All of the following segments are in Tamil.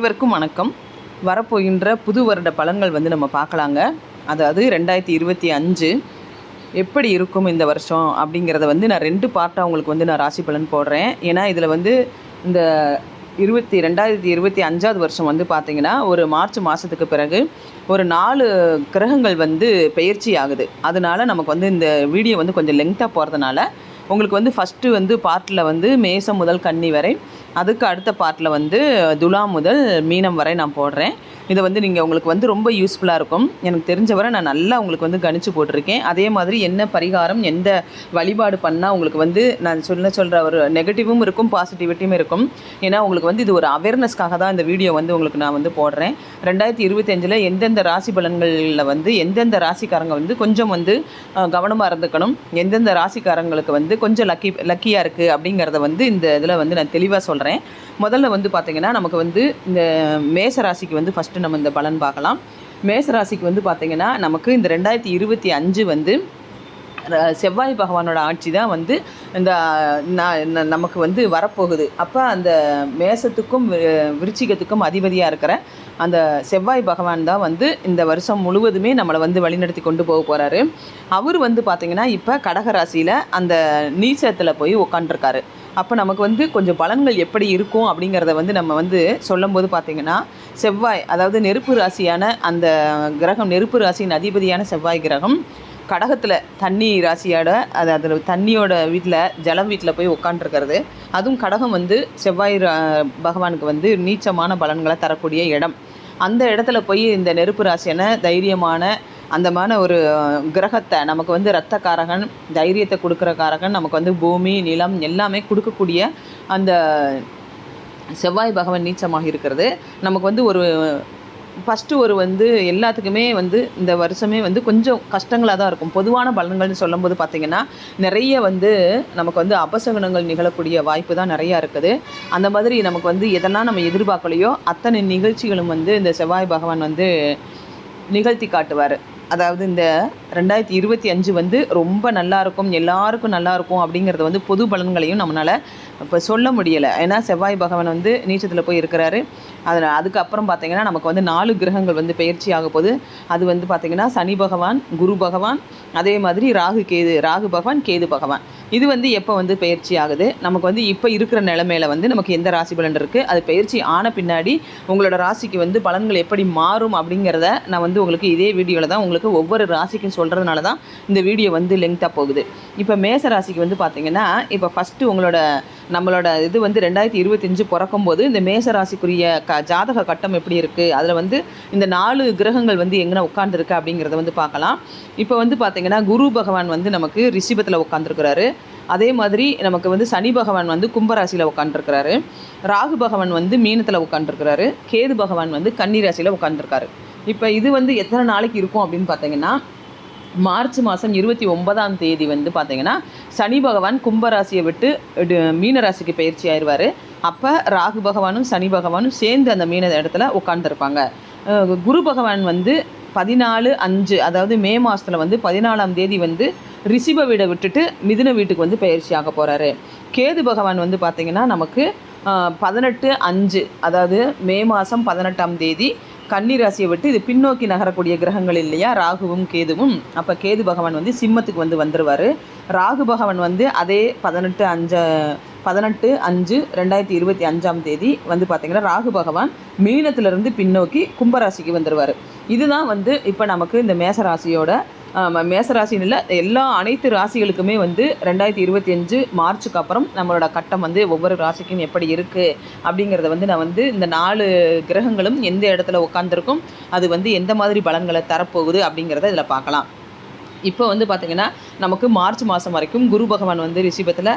அனைவருக்கும் வணக்கம். வரப்போகின்ற புது வருட பலன்கள் வந்து நம்ம பார்க்கலாங்க. அதாவது ரெண்டாயிரத்தி இருபத்தி அஞ்சு எப்படி இருக்கும் இந்த வருஷம் அப்படிங்கிறத வந்து நான் ரெண்டு பார்ட்டாக உங்களுக்கு வந்து நான் ராசி பலன் போடுறேன். ஏன்னா இதில் வந்து இந்த இருபத்தி ரெண்டாயிரத்தி இருபத்தி அஞ்சாவது வருஷம் வந்து பார்த்திங்கன்னா ஒரு மார்ச் மாதத்துக்கு பிறகு ஒரு நாலு கிரகங்கள் வந்து பெயர்ச்சி ஆகுது. அதனால நமக்கு வந்து இந்த வீடியோ வந்து கொஞ்சம் லெங்க்த்தாக போகிறதுனால உங்களுக்கு வந்து ஃபஸ்ட்டு வந்து பார்ட்டில் வந்து மேசம் முதல் கன்னி வரை அதுக்கு அடுத்த பார்ட்டில் வந்து துலா முதல் மீனம் வரை நான் போடுறேன். இதை வந்து நீங்கள் உங்களுக்கு வந்து ரொம்ப யூஸ்ஃபுல்லாக இருக்கும். எனக்கு தெரிஞ்ச வரை நான் நல்லா உங்களுக்கு வந்து கணிச்சு போட்டிருக்கேன். அதே மாதிரி என்ன பரிகாரம் எந்த வழிபாடு பண்ணால் உங்களுக்கு வந்து நான் சொல்ல சொல்கிற ஒரு நெகட்டிவும் இருக்கும் பாசிட்டிவிட்டியும் இருக்கும். ஏன்னா உங்களுக்கு வந்து இது ஒரு அவேர்னஸ்க்காக தான் இந்த வீடியோ வந்து உங்களுக்கு நான் வந்து போடுறேன். ரெண்டாயிரத்தி இருபத்தஞ்சில் எந்தெந்த ராசி பலன்களில் வந்து எந்தெந்த ராசிக்காரங்க வந்து கொஞ்சம் வந்து கவனமாக இருந்துக்கணும். எந்தெந்த ராசிக்காரங்களுக்கு வந்து கொஞ்சம் லக்கி லக்கியாக இருக்குது அப்படிங்கிறத வந்து இந்த இதில் வந்து நான் தெளிவாக சொல்கிறேன் முதல்ல வந்து பார்த்திங்கன்னா நமக்கு வந்து இந்த மேச ராசிக்கு வந்து ஃபஸ்ட்டு நம்ம இந்த பலன் பார்க்கலாம். மேச ராசிக்கு வந்து பார்த்திங்கன்னா நமக்கு இந்த ரெண்டாயிரத்தி இருபத்தி அஞ்சு வந்து செவ்வாய் பகவானோட ஆட்சி தான் வந்து இந்த நமக்கு வந்து வரப்போகுது. அப்போ அந்த மேசத்துக்கும் விருச்சிகத்துக்கும் அதிபதியாக இருக்கிற அந்த செவ்வாய் பகவான் தான் வந்து இந்த வருஷம் முழுவதுமே நம்மளை வந்து வழிநடத்தி கொண்டு போக போகிறாரு அவர் வந்து பார்த்திங்கன்னா இப்போ கடகராசியில் அந்த நீச்சத்தில் போய் உக்காண்டிருக்காரு அப்போ நமக்கு வந்து கொஞ்சம் பலன்கள் எப்படி இருக்கும் அப்படிங்கிறத வந்து நம்ம வந்து சொல்லும்போது பார்த்திங்கன்னா செவ்வாய் அதாவது நெருப்பு ராசியான அந்த கிரகம் நெருப்பு ராசியின் அதிபதியான செவ்வாய் கிரகம் கடகத்தில் தண்ணி ராசியோட அது அதில் தண்ணியோட வீட்டில் ஜலம் வீட்டில் போய் உட்காண்ட்ருக்கிறது அதுவும் கடகம் வந்து செவ்வாய் ரா- பகவானுக்கு வந்து நீச்சமான பலன்களை தரக்கூடிய இடம். அந்த இடத்துல போய் இந்த நெருப்பு ராசியான தைரியமான அந்தமான ஒரு கிரகத்தை நமக்கு வந்து ரத்த காரகன் தைரியத்தை கொடுக்குற காரகன் நமக்கு வந்து பூமி நிலம் எல்லாமே கொடுக்கக்கூடிய அந்த செவ்வாய் பகவான் நீச்சமாக இருக்கிறது. நமக்கு வந்து ஒரு ஃபஸ்ட்டு ஒரு வந்து எல்லாத்துக்குமே வந்து இந்த வருஷமே வந்து கொஞ்சம் கஷ்டங்களாக தான் இருக்கும். பொதுவான பலன்கள்னு சொல்லும்போது பார்த்திங்கன்னா நிறைய வந்து நமக்கு வந்து அபசகுணங்கள் நிகழக்கூடிய வாய்ப்பு தான் நிறையா இருக்குது. அந்த மாதிரி நமக்கு வந்து எதெல்லாம் நம்ம எதிர்பார்க்கலையோ அத்தனை நிகழ்ச்சிகளும் வந்து இந்த செவ்வாய் பகவான் வந்து நிகழ்த்தி காட்டுவார். அதாவது இந்த ரெண்டாயிரத்தி இருபத்தி அஞ்சு வந்து ரொம்ப நல்லா இருக்கும் எல்லாருக்கும் நல்லா இருக்கும் அப்படிங்கிறது வந்து பொது பலன்களையும் நம்மளால் இப்போ சொல்ல முடியலை. ஏன்னா செவ்வாய் பகவான் வந்து நீச்சத்தில் போய் இருக்கிறாரு. அதில் அதுக்கப்புறம் பார்த்தீங்கன்னா நமக்கு வந்து நாலு கிரகங்கள் வந்து பயிற்சி ஆக போது அது வந்து பார்த்திங்கன்னா சனி பகவான் குரு பகவான் அதே மாதிரி ராகு கேது ராகு பகவான் கேது பகவான். இது வந்து எப்போ வந்து பயிற்சி ஆகுது? நமக்கு வந்து இப்போ இருக்கிற நிலமையில வந்து நமக்கு எந்த ராசி பலன் இருக்குது அது பயிற்சி ஆன பின்னாடி உங்களோட ராசிக்கு வந்து பலன்கள் எப்படி மாறும் அப்படிங்கிறத நான் வந்து உங்களுக்கு இதே வீடியோவில் தான் உங்களுக்கு ஒவ்வொரு ராசிக்கும் சொல்கிறதுனால தான் இந்த வீடியோ வந்து லெங்க்த்தாக போகுது. இப்போ மேச ராசிக்கு வந்து பார்த்தீங்கன்னா இப்போ ஃபஸ்ட்டு உங்களோட நம்மளோட இது வந்து ரெண்டாயிரத்தி இருபத்தஞ்சு பிறக்கும் போது இந்த மேச ராசிக்குரிய க ஜாதக கட்டம் எப்படி இருக்குது அதில் வந்து இந்த நாலு கிரகங்கள் வந்து எங்கே உட்காந்துருக்கு அப்படிங்கிறத வந்து பார்க்கலாம். இப்போ வந்து பார்த்தீங்கன்னா குரு பகவான் வந்து நமக்கு ரிஷிபத்தில் உட்காந்துருக்கிறாரு அதே மாதிரி நமக்கு வந்து சனி பகவான் வந்து கும்பராசியில் உட்காந்துருக்கிறாரு ராகு பகவான் வந்து மீனத்தில் உட்காந்துருக்கிறாரு கேது பகவான் வந்து கன்னி ராசியில் உட்காந்துருக்காரு இப்போ இது வந்து எத்தனை நாளைக்கு இருக்கும் அப்படின்னு பார்த்தீங்கன்னா மார்ச் மாதம் இருபத்தி ஒன்பதாம் தேதி வந்து பார்த்தீங்கன்னா சனி பகவான் கும்பராசியை விட்டு மீனராசிக்கு மீன ராசிக்கு பயிற்சி ஆயிடுவார் அப்போ ராகு பகவானும் சனி பகவானும் சேர்ந்து அந்த மீன இடத்துல உட்காந்துருப்பாங்க குரு பகவான் வந்து பதினாலு அஞ்சு அதாவது மே மாதத்தில் வந்து பதினாலாம் தேதி வந்து ரிஷிப வீடை விட்டுட்டு மிதுன வீட்டுக்கு வந்து பயிற்சி ஆக போகிறாரு கேது பகவான் வந்து பார்த்திங்கன்னா நமக்கு பதினெட்டு அஞ்சு அதாவது மே மாதம் பதினெட்டாம் தேதி கன்னி ராசியை விட்டு இது பின்னோக்கி நகரக்கூடிய கிரகங்கள் இல்லையா? ராகுவும் கேதுவும். அப்போ கேது பகவான் வந்து சிம்மத்துக்கு வந்து வந்துருவார். ராகு பகவான் வந்து அதே பதினெட்டு அஞ்சு பதினெட்டு அஞ்சு ரெண்டாயிரத்தி இருபத்தி அஞ்சாம் தேதி வந்து பார்த்திங்கன்னா ராகு பகவான் மீனத்திலிருந்து பின்னோக்கி கும்பராசிக்கு வந்துடுவார் இதுதான் வந்து இப்போ நமக்கு இந்த மேச ராசியோட மேச இல்லை எல்லா அனைத்து ராசிகளுக்குமே வந்து ரெண்டாயிரத்தி இருபத்தி அஞ்சு மார்ச்சுக்கு அப்புறம் நம்மளோட கட்டம் வந்து ஒவ்வொரு ராசிக்கும் எப்படி இருக்குது அப்படிங்கிறத வந்து நான் வந்து இந்த நாலு கிரகங்களும் எந்த இடத்துல உட்காந்துருக்கும் அது வந்து எந்த மாதிரி பலன்களை தரப்போகுது அப்படிங்கிறத இதில் பார்க்கலாம். இப்போ வந்து பார்த்திங்கன்னா நமக்கு மார்ச் மாதம் வரைக்கும் குரு பகவான் வந்து ரிஷிபத்தில்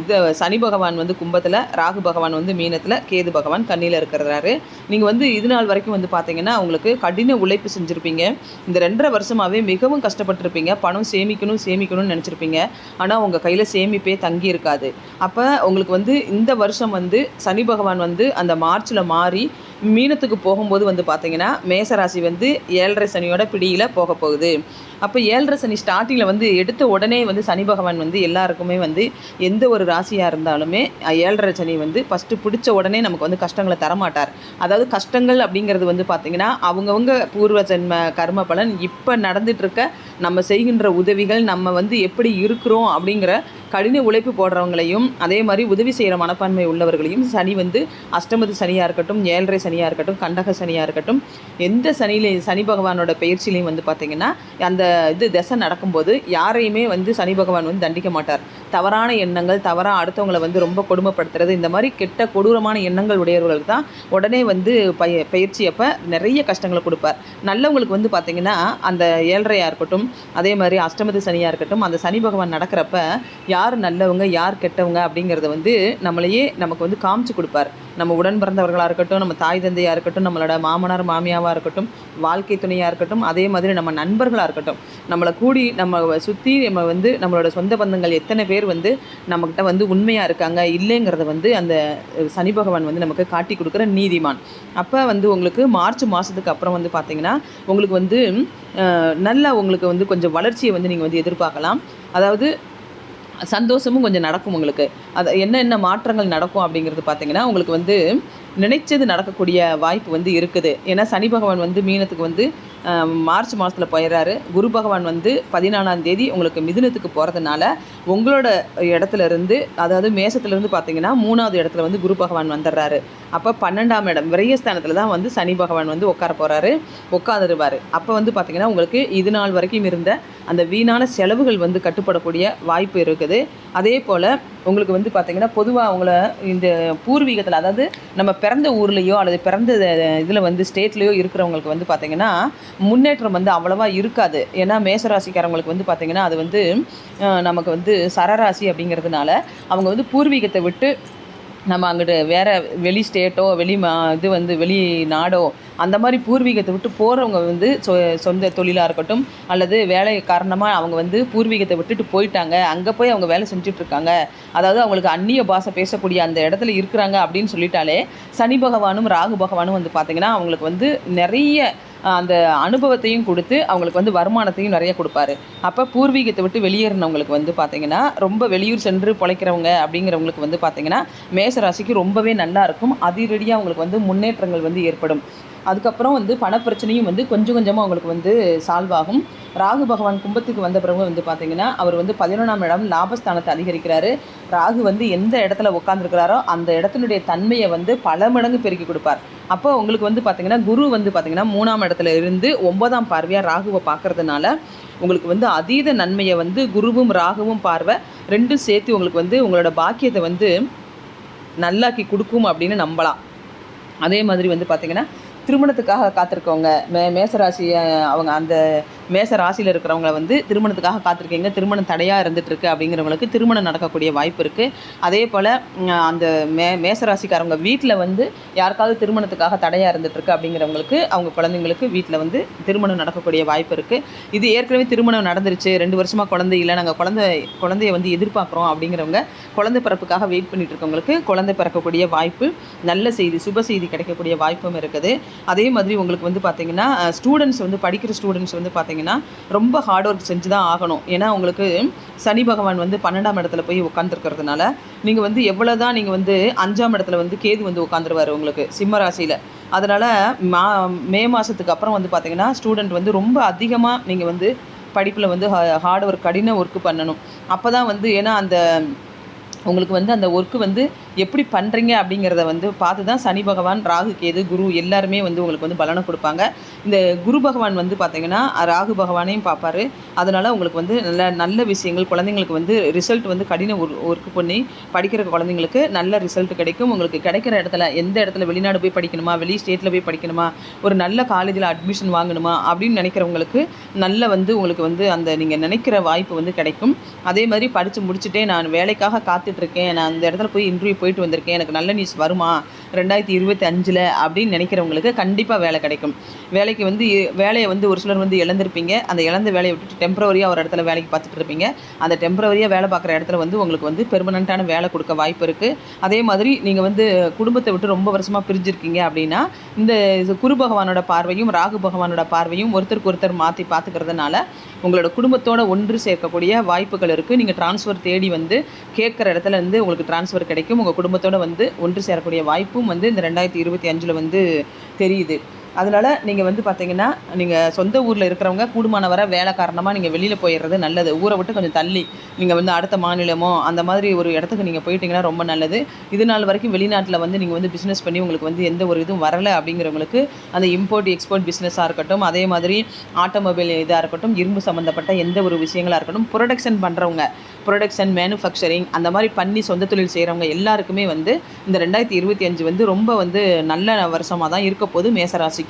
இது சனி பகவான் வந்து கும்பத்தில் ராகு பகவான் வந்து மீனத்தில் கேது பகவான் கண்ணியில் இருக்கிறாரு. நீங்கள் வந்து இது நாள் வரைக்கும் வந்து பார்த்திங்கன்னா உங்களுக்கு கடின உழைப்பு செஞ்சுருப்பீங்க. இந்த ரெண்டரை வருஷமாகவே மிகவும் கஷ்டப்பட்டிருப்பீங்க. பணம் சேமிக்கணும் சேமிக்கணும்னு நினச்சிருப்பீங்க. ஆனால் உங்கள் கையில் சேமிப்பே தங்கி இருக்காது. அப்போ உங்களுக்கு வந்து இந்த வருஷம் வந்து சனி பகவான் வந்து அந்த மார்ச்சில் மாறி மீனத்துக்கு போகும்போது வந்து பார்த்தீங்கன்னா மேசராசி வந்து ஏழரை சனியோட பிடியில் போக போகுது. அப்போ ஏழரை சனி ஸ்டார்டிங்கில் வந்து எடுத்த உடனே வந்து சனி பகவான் வந்து எல்லாருக்குமே வந்து எந்த ஒரு ராசியாக இருந்தாலுமே ஏழரை சனி வந்து ஃபஸ்ட்டு பிடிச்ச உடனே நமக்கு வந்து கஷ்டங்களை தரமாட்டார். அதாவது கஷ்டங்கள் அப்படிங்கிறது வந்து பார்த்திங்கன்னா அவங்கவுங்க பூர்வ ஜென்ம கர்ம பலன் இப்போ நடந்துகிட்ருக்க நம்ம செய்கின்ற உதவிகள் நம்ம வந்து எப்படி இருக்கிறோம் அப்படிங்கிற கடின உழைப்பு போடுறவங்களையும் அதே மாதிரி உதவி செய்கிற மனப்பான்மை உள்ளவர்களையும் சனி வந்து அஷ்டமது சனியாக இருக்கட்டும் ஏழரை சனியாக இருக்கட்டும் கண்டக சனியாக இருக்கட்டும் எந்த சனியில சனி பகவானோட பயிற்சியிலையும் வந்து பார்த்திங்கன்னா அந்த இது தசை நடக்கும்போது யாரையுமே வந்து சனி பகவான் வந்து தண்டிக்க மாட்டார். தவறான எண்ணங்கள் தவறாக அடுத்தவங்களை வந்து ரொம்ப கொடுமைப்படுத்துறது இந்த மாதிரி கெட்ட கொடூரமான எண்ணங்கள் உடையவர்களுக்கு தான் உடனே வந்து பய பயிற்சி அப்போ நிறைய கஷ்டங்களை கொடுப்பார். நல்லவங்களுக்கு வந்து பார்த்திங்கன்னா அந்த ஏழரையாக இருக்கட்டும் அதே மாதிரி அஷ்டமது சனியாக இருக்கட்டும் அந்த சனி பகவான் நடக்கிறப்ப யார் யார் நல்லவங்க யார் கெட்டவங்க அப்படிங்கிறத வந்து நம்மளையே நமக்கு வந்து காமிச்சு கொடுப்பார். நம்ம உடன் பிறந்தவர்களாக இருக்கட்டும் நம்ம தாய் தந்தையாக இருக்கட்டும் நம்மளோட மாமனார் மாமியாவாக இருக்கட்டும் வாழ்க்கை துணையாக இருக்கட்டும் அதே மாதிரி நம்ம நண்பர்களாக இருக்கட்டும். நம்மளை கூடி நம்ம சுற்றி நம்ம வந்து நம்மளோட சொந்த பந்தங்கள் எத்தனை பேர் வந்து நம்மக்கிட்ட வந்து உண்மையாக இருக்காங்க இல்லைங்கிறத வந்து அந்த சனி பகவான் வந்து நமக்கு காட்டி கொடுக்குற நீதிமான். அப்போ வந்து உங்களுக்கு மார்ச் மாதத்துக்கு அப்புறம் வந்து பார்த்திங்கன்னா உங்களுக்கு வந்து நல்லா உங்களுக்கு வந்து கொஞ்சம் வளர்ச்சியை வந்து நீங்கள் வந்து எதிர்பார்க்கலாம். அதாவது சந்தோஷமும் கொஞ்சம் நடக்கும் உங்களுக்கு. அது என்னென்ன மாற்றங்கள் நடக்கும் அப்படிங்கிறது பார்த்தீங்கன்னா உங்களுக்கு வந்து நினைச்சது நடக்கக்கூடிய வாய்ப்பு வந்து இருக்குது. ஏன்னா சனி பகவான் வந்து மீனத்துக்கு வந்து மார்ச் மாதத்தில் போயிடுறாரு. குரு பகவான் வந்து பதினாலாம் தேதி உங்களுக்கு மிதுனத்துக்கு போகிறதுனால உங்களோட இடத்துல இருந்து அதாவது மேசத்துலேருந்து பார்த்தீங்கன்னா மூணாவது இடத்துல வந்து குரு பகவான் வந்துடுறாரு. அப்போ பன்னெண்டாம் இடம் விரயஸ்தானத்தில் தான் வந்து சனி பகவான் வந்து உட்கார போகிறாரு உட்காந்துருவார் அப்போ வந்து பார்த்தீங்கன்னா உங்களுக்கு இது நாள் வரைக்கும் இருந்த அந்த வீணான செலவுகள் வந்து கட்டுப்படக்கூடிய வாய்ப்பு இருக்குது. அதே போல் உங்களுக்கு வந்து பார்த்தீங்கன்னா பொதுவாக அவங்கள இந்த பூர்வீகத்தில் அதாவது நம்ம பிறந்த ஊர்லேயோ அல்லது பிறந்த இதில் வந்து ஸ்டேட்லேயோ இருக்கிறவங்களுக்கு வந்து பார்த்திங்கன்னா முன்னேற்றம் வந்து அவ்வளவா இருக்காது. ஏன்னா மேசராசிக்காரவங்களுக்கு வந்து பார்த்திங்கன்னா அது வந்து நமக்கு வந்து சரராசி அப்படிங்கிறதுனால அவங்க வந்து பூர்வீகத்தை விட்டு நம்ம அங்கிட்டு வேறு வெளி ஸ்டேட்டோ வெளி மா இது வந்து வெளி நாடோ அந்த மாதிரி பூர்வீகத்தை விட்டு போகிறவங்க வந்து சொ சொந்த தொழிலாக இருக்கட்டும் அல்லது வேலை காரணமாக அவங்க வந்து பூர்வீகத்தை விட்டுட்டு போயிட்டாங்க. அங்கே போய் அவங்க வேலை செஞ்சிட்ருக்காங்க. அதாவது அவங்களுக்கு அந்நிய பாஷை பேசக்கூடிய அந்த இடத்துல இருக்கிறாங்க அப்படின்னு சொல்லிட்டாலே சனி பகவானும் ராகு பகவானும் வந்து பார்த்திங்கன்னா அவங்களுக்கு வந்து நிறைய அந்த அனுபவத்தையும் கொடுத்து அவங்களுக்கு வந்து வருமானத்தையும் நிறைய கொடுப்பாரு. அப்போ பூர்வீகத்தை விட்டு வெளியேறினவங்களுக்கு வந்து பார்த்திங்கன்னா ரொம்ப வெளியூர் சென்று பிழைக்கிறவங்க அப்படிங்கிறவங்களுக்கு வந்து பார்த்திங்கன்னா மேசராசிக்கு ரொம்பவே நல்லா இருக்கும். அதிரடியாக அவங்களுக்கு வந்து முன்னேற்றங்கள் வந்து ஏற்படும். அதுக்கப்புறம் வந்து பணப்பிரச்சனையும் வந்து கொஞ்சம் கொஞ்சமாக அவங்களுக்கு வந்து சால்வ் ஆகும். ராகு பகவான் கும்பத்துக்கு வந்த பிறகு வந்து பார்த்தீங்கன்னா அவர் வந்து பதினொன்றாம் இடம் லாபஸ்தானத்தை அதிகரிக்கிறாரு. ராகு வந்து எந்த இடத்துல உட்காந்துருக்கிறாரோ அந்த இடத்தினுடைய தன்மையை வந்து பல மடங்கு பெருக்கி கொடுப்பார். அப்போ உங்களுக்கு வந்து பார்த்தீங்கன்னா குரு வந்து பார்த்தீங்கன்னா மூணாம் இடத்துல இருந்து ஒன்பதாம் பார்வையாக ராகுவை பார்க்கறதுனால உங்களுக்கு வந்து அதீத நன்மையை வந்து குருவும் ராகுவும் பார்வை ரெண்டும் சேர்த்து உங்களுக்கு வந்து உங்களோட பாக்கியத்தை வந்து நல்லாக்கி கொடுக்கும் அப்படின்னு நம்பலாம். அதே மாதிரி வந்து பார்த்திங்கன்னா திருமணத்துக்காக காத்திருக்கவங்க மே மேசராசி அவங்க அந்த மேச ராசியில் இருக்கிறவங்கள வந்து திருமணத்துக்காக காத்திருக்கீங்க. திருமணம் தடையாக இருந்துட்டுருக்கு அப்படிங்கிறவங்களுக்கு திருமணம் நடக்கக்கூடிய வாய்ப்பு இருக்குது அதே போல் அந்த மே மேச ராசிக்காரவங்க வீட்டில் வந்து யாருக்காவது திருமணத்துக்காக தடையாக இருந்துட்டுருக்கு அப்படிங்கிறவங்களுக்கு அவங்க குழந்தைங்களுக்கு வீட்டில் வந்து திருமணம் நடக்கக்கூடிய வாய்ப்பு இருக்குது இது ஏற்கனவே திருமணம் நடந்துருச்சு. ரெண்டு வருஷமாக குழந்தை இல்லை. நாங்கள் குழந்தை குழந்தைய வந்து எதிர்பார்க்குறோம் அப்படிங்கிறவங்க குழந்தை பிறப்புக்காக வெயிட் பண்ணிட்டு இருக்கவங்களுக்கு குழந்தை பிறக்கக்கூடிய வாய்ப்பு நல்ல செய்தி சுப செய்தி கிடைக்கக்கூடிய வாய்ப்பும் இருக்குது. அதே மாதிரி உங்களுக்கு வந்து பார்த்தீங்கன்னா ஸ்டூடெண்ட்ஸ் வந்து படிக்கிற ஸ்டூடெண்ட்ஸ் வந்து பார்த்தீங்கன்னா பார்த்தீங்கன்னா ரொம்ப ஹார்ட் ஒர்க் செஞ்சு தான் ஆகணும். ஏன்னா உங்களுக்கு சனி பகவான் வந்து பன்னெண்டாம் இடத்துல போய் உட்காந்துருக்கிறதுனால நீங்கள் வந்து எவ்வளோ தான் நீங்கள் வந்து அஞ்சாம் இடத்துல வந்து கேது வந்து உட்காந்துருவார் உங்களுக்கு சிம்ம ராசியில். அதனால் மா மே மாதத்துக்கு அப்புறம் வந்து பார்த்தீங்கன்னா ஸ்டூடெண்ட் வந்து ரொம்ப அதிகமாக நீங்கள் வந்து படிப்பில் வந்து ஹார்ட் ஒர்க் கடின ஒர்க்கு பண்ணணும். அப்போ தான் வந்து ஏன்னா அந்த உங்களுக்கு வந்து அந்த ஒர்க்கு வந்து எப்படி பண்ணுறீங்க அப்படிங்கிறத வந்து பார்த்து தான் சனி பகவான் ராகு கேது குரு எல்லாருமே வந்து உங்களுக்கு வந்து பலனை கொடுப்பாங்க. இந்த குரு பகவான் வந்து பார்த்தீங்கன்னா ராகு பகவானையும் பார்ப்பாரு. அதனால் உங்களுக்கு வந்து நல்ல நல்ல விஷயங்கள் குழந்தைங்களுக்கு வந்து ரிசல்ட் வந்து கடின ஒர்க் பண்ணி படிக்கிற குழந்தைங்களுக்கு நல்ல ரிசல்ட் கிடைக்கும். உங்களுக்கு கிடைக்கிற இடத்துல எந்த இடத்துல வெளிநாடு போய் படிக்கணுமா வெளி ஸ்டேட்டில் போய் படிக்கணுமா ஒரு நல்ல காலேஜில் அட்மிஷன் வாங்கணுமா அப்படின்னு நினைக்கிறவங்களுக்கு நல்ல வந்து உங்களுக்கு வந்து அந்த நீங்கள் நினைக்கிற வாய்ப்பு வந்து கிடைக்கும். அதே மாதிரி படித்து முடிச்சுட்டே நான் வேலைக்காக காத்து இருக்கேன் நான் அந்த இடத்துல போய் இன்டர்வியூ போயிட்டு வந்திருக்கேன். எனக்கு நல்ல நியூஸ் வருமா? ரெண்டாயிரத்தி இருபத்தி அஞ்சில் அப்படின்னு நினைக்கிறவங்களுக்கு கண்டிப்பாக வேலை கிடைக்கும். வேலைக்கு வந்து வேலையை வந்து ஒரு சிலர் வந்து இழந்திருப்பீங்க. அந்த இழந்த வேலையை விட்டுட்டு டெம்பரவரியாக ஒரு இடத்துல வேலைக்கு பார்த்துட்டு இருப்பீங்க. அந்த டெம்பரவரியாக வேலை பார்க்குற இடத்துல வந்து உங்களுக்கு வந்து பெர்மனண்ட்டான வேலை கொடுக்க வாய்ப்பு இருக்குது அதே மாதிரி நீங்கள் வந்து குடும்பத்தை விட்டு ரொம்ப வருஷமாக பிரிஞ்சிருக்கீங்க அப்படின்னா இந்த இது குரு பகவானோட பார்வையும் ராகு பகவானோட பார்வையும் ஒருத்தருக்கு ஒருத்தர் மாற்றி பார்த்துக்கிறதுனால உங்களோட குடும்பத்தோட ஒன்று சேர்க்கக்கூடிய வாய்ப்புகள் இருக்குது நீங்கள் ட்ரான்ஸ்ஃபர் தேடி வந்து கேட்குற இடத்துல இருந்து உங்களுக்கு டிரான்ஸ்ஃபர் கிடைக்கும். உங்கள் குடும்பத்தோட வந்து ஒன்று சேரக்கூடிய வாய்ப்பும் வந்து இந்த ரெண்டாயிரத்தி இருபத்தி அஞ்சில் வந்து தெரியுது. அதனால் நீங்கள் வந்து பார்த்தீங்கன்னா நீங்கள் சொந்த ஊரில் இருக்கிறவங்க கூடுமான வர வேலை காரணமாக நீங்கள் வெளியில் போயிடுறது நல்லது. ஊரை விட்டு கொஞ்சம் தள்ளி நீங்கள் வந்து அடுத்த மாநிலமோ அந்த மாதிரி ஒரு இடத்துக்கு நீங்கள் போயிட்டீங்கன்னா ரொம்ப நல்லது. இது நாள் வரைக்கும் வெளிநாட்டில் வந்து நீங்கள் வந்து பிஸ்னஸ் பண்ணி உங்களுக்கு வந்து எந்த ஒரு இதுவும் வரலை அப்படிங்கிறவங்களுக்கு அந்த இம்போர்ட் எக்ஸ்போர்ட் பிஸ்னஸாக இருக்கட்டும் அதே மாதிரி ஆட்டோமொபைல் இதாக இருக்கட்டும் இரும்பு சம்மந்தப்பட்ட எந்த ஒரு விஷயங்களாக இருக்கட்டும் ப்ரொடக்ஷன் பண்ணுறவங்க ப்ரொடக்ஷன் மேனுஃபேக்சரிங் அந்த மாதிரி பண்ணி சொந்த தொழில் செய்கிறவங்க எல்லாருக்குமே வந்து இந்த ரெண்டாயிரத்தி இருபத்தி அஞ்சு வந்து ரொம்ப வந்து நல்ல வருஷமாக தான் இருக்க போது மேசராசிக்கு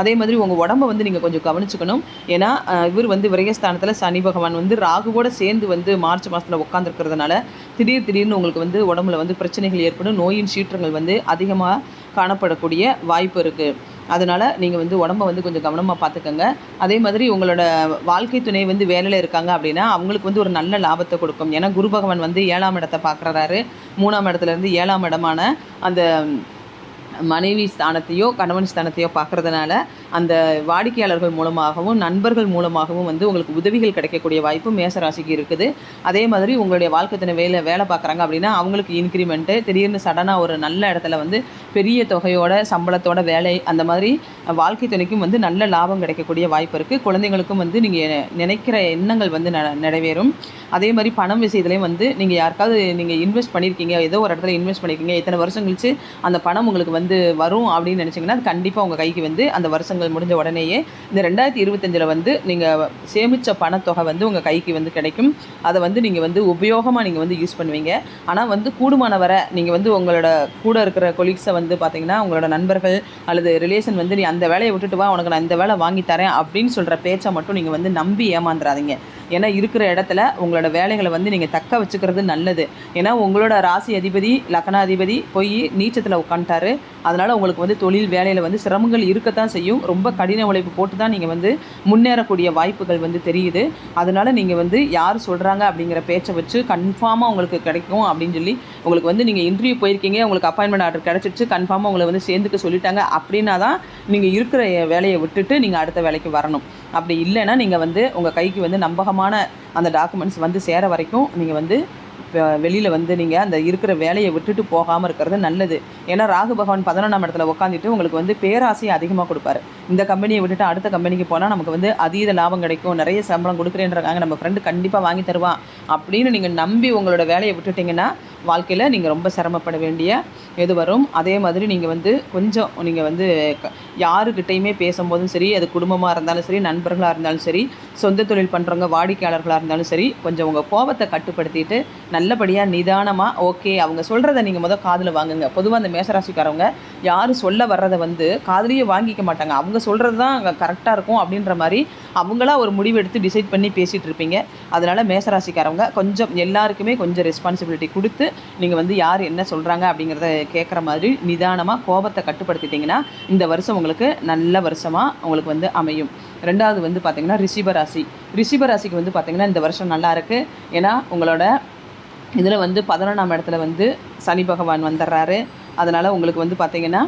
அதே மாதிரி உங்கள் உடம்ப வந்து நீங்கள் கொஞ்சம் கவனிச்சுக்கணும். ஏன்னா இவர் வந்து விரயஸ்தானத்தில் சனி பகவான் வந்து ராகுவோட சேர்ந்து வந்து மார்ச் மாதத்தில் உட்காந்துருக்கிறதுனால திடீர் திடீர்னு உங்களுக்கு வந்து உடம்புல வந்து பிரச்சனைகள் ஏற்படும். நோயின் சீற்றங்கள் வந்து அதிகமாக காணப்படக்கூடிய வாய்ப்பு இருக்குது அதனால் நீங்கள் வந்து உடம்ப வந்து கொஞ்சம் கவனமாக பார்த்துக்கோங்க அதே மாதிரி உங்களோட வாழ்க்கை துணை வந்து வேலையில் இருக்காங்க அப்படின்னா அவங்களுக்கு வந்து ஒரு நல்ல லாபத்தை கொடுக்கும். ஏன்னா குரு பகவான் வந்து ஏழாம் இடத்தை பார்க்குறாரு. மூணாம் இடத்துல இருந்து ஏழாம் இடமான அந்த மனைவி ஸ்தானத்தையோ கணவன் ஸ்தானத்தையோ பார்க்கறதுனால அந்த வாடிக்கையாளர்கள் மூலமாகவும் நண்பர்கள் மூலமாகவும் வந்து உங்களுக்கு உதவிகள் கிடைக்கக்கூடிய வாய்ப்பு மேசராசிக்கு இருக்குது. அதே மாதிரி உங்களுடைய வாழ்க்கை தின வேலை வேலை பார்க்குறாங்க அப்படின்னா அவங்களுக்கு இன்க்ரிமெண்ட்டு திடீர்னு சடனாக ஒரு நல்ல இடத்துல வந்து பெரிய தொகையோட சம்பளத்தோட வேலை அந்த மாதிரி வாழ்க்கை துணைக்கும் வந்து நல்ல லாபம் கிடைக்கக்கூடிய வாய்ப்பு இருக்குது குழந்தைங்களுக்கும் வந்து நீங்கள் நினைக்கிற எண்ணங்கள் வந்து ந நிறைவேறும். அதே மாதிரி பணம் விஷயத்துலேயும் வந்து நீங்கள் யாருக்காவது நீங்கள் இன்வெஸ்ட் பண்ணியிருக்கீங்க ஏதோ ஒரு இடத்துல இன்வெஸ்ட் பண்ணியிருக்கீங்க இத்தனை வருஷம் கழிச்சு அந்த பணம் உங்களுக்கு வந்து வரும் அப்படின்னு நினச்சிங்கன்னா அது கண்டிப்பாக உங்கள் கைக்கு வந்து அந்த வருஷங்கள் முடிஞ்ச உடனேயே இந்த ரெண்டாயிரத்தி இருபத்தஞ்சில் வந்து நீங்கள் சேமித்த பணத்தொகை வந்து உங்கள் கைக்கு வந்து கிடைக்கும். அதை வந்து நீங்கள் வந்து உபயோகமாக நீங்கள் வந்து யூஸ் பண்ணுவீங்க. ஆனால் வந்து கூடுமான வரை நீங்கள் வந்து உங்களோட கூட இருக்கிற கொலீக்ஸை வந்து பார்த்தீங்கன்னா உங்களோட நண்பர்கள் அல்லது ரிலேஷன் வந்து நீ அந்த வேலையை விட்டுட்டு வா உனக்கு நான் இந்த வேலை வாங்கி தரேன் அப்படின்னு சொல்கிற பேச்சை மட்டும் நீங்கள் வந்து நம்பி ஏமாந்துடாதீங்க ஏன்னா இருக்கிற இடத்துல உங்களோட வேலைகளை வந்து நீங்கள் தக்க வச்சுக்கிறது நல்லது. ஏன்னா உங்களோட ராசி அதிபதி லக்னாதிபதி போய் நீச்சத்தில் உட்காந்துட்டாரு அதனால் உங்களுக்கு வந்து தொழில் வேலையில் வந்து சிரமங்கள் இருக்கத்தான் செய்யும். ரொம்ப கடின உழைப்பு போட்டு தான் நீங்கள் வந்து முன்னேறக்கூடிய வாய்ப்புகள் வந்து தெரியுது. அதனால் நீங்கள் வந்து யார் சொல்கிறாங்க அப்படிங்கிற பேச்சை வச்சு கன்ஃபார்மாக உங்களுக்கு கிடைக்கும் அப்படின்னு சொல்லி உங்களுக்கு வந்து நீங்கள் இன்டர்வியூ போயிருக்கீங்க. உங்களுக்கு அப்பாயின்மெண்ட் ஆர்டர் கிடச்சிருச்சு. கன்ஃபார்மாக உங்களை வந்து சேர்ந்துக்க சொல்லிட்டாங்க. அப்படின்னா தான் நீங்கள் இருக்கிற வேலையை விட்டுட்டு நீங்கள் அடுத்த வேலைக்கு வரணும். அப்படி இல்லைன்னா நீங்கள் வந்து உங்கள் கைக்கு வந்து நம்பகமான அந்த டாக்குமெண்ட்ஸ் வந்து சேர வரைக்கும் நீங்கள் வந்து வெளியில் வந்து நீங்கள் அந்த இருக்கிற வேலையை விட்டுட்டு போகாமல் இருக்கிறது நல்லது. ஏன்னா ராகு பகவான் பதினொன்றாம் இடத்துல உட்காந்துட்டு உங்களுக்கு வந்து பேராசையை அதிகமாக கொடுப்பாரு. இந்த கம்பெனியை விட்டுட்டு அடுத்த கம்பெனிக்கு போனால் நமக்கு வந்து அதீத லாபம் கிடைக்கும். நிறைய சம்பளம் கொடுக்குறேன்றாங்க நம்ம ஃப்ரெண்டு கண்டிப்பாக வாங்கி தருவான். அப்படின்னு நீங்கள் நம்பி உங்களோட வேலையை விட்டுட்டிங்கன்னா வாழ்க்கையில் நீங்கள் ரொம்ப சிரமப்பட வேண்டிய இது வரும்? அதே மாதிரி நீங்கள் வந்து கொஞ்சம் நீங்கள் வந்து க- யாருக்கிட்டையுமே பேசும்போதும் சரி அது குடும்பமாக இருந்தாலும் சரி நண்பர்களாக இருந்தாலும் சரி சொந்த தொழில் பண்ணுறவங்க வாடிக்கையாளர்களாக இருந்தாலும் சரி கொஞ்சம் உங்கள் கோபத்தை கட்டுப்படுத்திட்டு நல்லபடியாக நிதானமாக ஓகே அவங்க சொல்கிறத நீங்கள் முதல் காதில் வாங்குங்க. பொதுவாக அந்த மேசராசிக்காரவங்க யார் சொல்ல வர்றதை வந்து காதுலேயே வாங்கிக்க மாட்டாங்க. அவங்க சொல்கிறது தான் கரெக்டாக இருக்கும் அப்படின்ற மாதிரி அவங்களா ஒரு முடிவு எடுத்து டிசைட் பண்ணி பேசிகிட்டு இருப்பீங்க. அதனால் மேசராசிக்காரவங்க கொஞ்சம் எல்லாருக்குமே கொஞ்சம் ரெஸ்பான்சிபிலிட்டி கொடுத்து நீங்கள் வந்து யார் என்ன சொல்கிறாங்க அப்படிங்கிறத கேட்குற மாதிரி நிதானமாக கோபத்தை கட்டுப்படுத்திட்டிங்கன்னா இந்த வருஷம் உங்களுக்கு நல்ல வருஷமாக உங்களுக்கு வந்து அமையும். ரெண்டாவது வந்து பார்த்திங்கன்னா ரிஷிபராசி ரிஷிபராசிக்கு வந்து பார்த்திங்கன்னா இந்த வருஷம் நல்லா இருக்குது ஏன்னா உங்களோட இதில் வந்து பதினொன்றாம் இடத்துல வந்து சனி பகவான் வந்துடுறாரு அதனால் உங்களுக்கு வந்து பார்த்திங்கன்னா